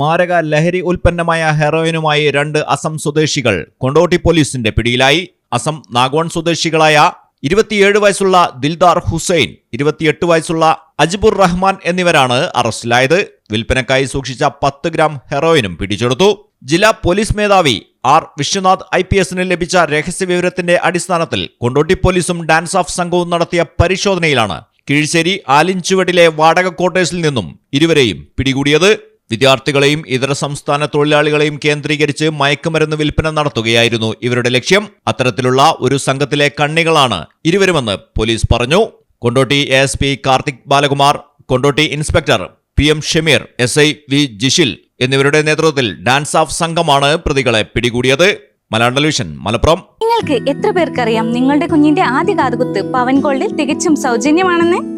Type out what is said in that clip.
മാരക ലഹരി ഉൽപ്പന്നമായ ഹെറോയിനുമായി രണ്ട് അസം സ്വദേശികൾ. കൊണ്ടോട്ടി പോലീസിന്റെ പിടിയിലായി. അസം നാഗോൺ സ്വദേശികളായ ഇരുപത്തിയേഴ് വയസ്സുള്ള ദിൽദാർ ഹുസൈൻ ഇരുപത്തിയെട്ട് വയസ്സുള്ള അജിബുർ റഹ്മാൻ എന്നിവരാണ് അറസ്റ്റിലായത്. വിൽപ്പനക്കായി സൂക്ഷിച്ച പത്ത് ഗ്രാം ഹെറോയിനും പിടിച്ചെടുത്തു. ജില്ലാ പോലീസ് മേധാവി ആർ. വിശ്വനാഥ് ഐ പി എസിന് ലഭിച്ച രഹസ്യവിവരത്തിന്റെ അടിസ്ഥാനത്തിൽ കൊണ്ടോട്ടി പോലീസും ഡാൻസ് ഓഫ് സംഘവും നടത്തിയ പരിശോധനയിലാണ് കീഴ്ശ്ശേരി ആലിൻചുവട്ടിലെ വാടക ക്വാർട്ടേഴ്സിൽ നിന്നും ഇരുവരെയും പിടികൂടിയത്. വിദ്യാർത്ഥികളെയും ഇതര സംസ്ഥാന തൊഴിലാളികളെയും കേന്ദ്രീകരിച്ച് മയക്കുമരുന്ന് വിൽപ്പന നടത്തുകയായിരുന്നു ഇവരുടെ ലക്ഷ്യം. അത്തരത്തിലുള്ള ഒരു സംഘത്തിലെ കണ്ണികളാണ് ഇരുവരുമെന്ന് പോലീസ് പറഞ്ഞു. Kondotty S P Karthik Balakumar Kondotty inspector P M Shameer S I V Jishil എന്നിവരുടെ നേതൃത്വത്തിൽ ഡാൻസ് ഓഫ് സംഘമാണ് പ്രതികളെ പിടികൂടിയത്. മലയാളം മലപ്പുറം. നിങ്ങൾക്ക് എത്ര പേർക്കറിയാം നിങ്ങളുടെ കുഞ്ഞിന്റെ ആദ്യ കാതുകുത്ത് പവൻ ഗോൾഡിൽ തികച്ചും സൗജന്യമാണെന്ന്?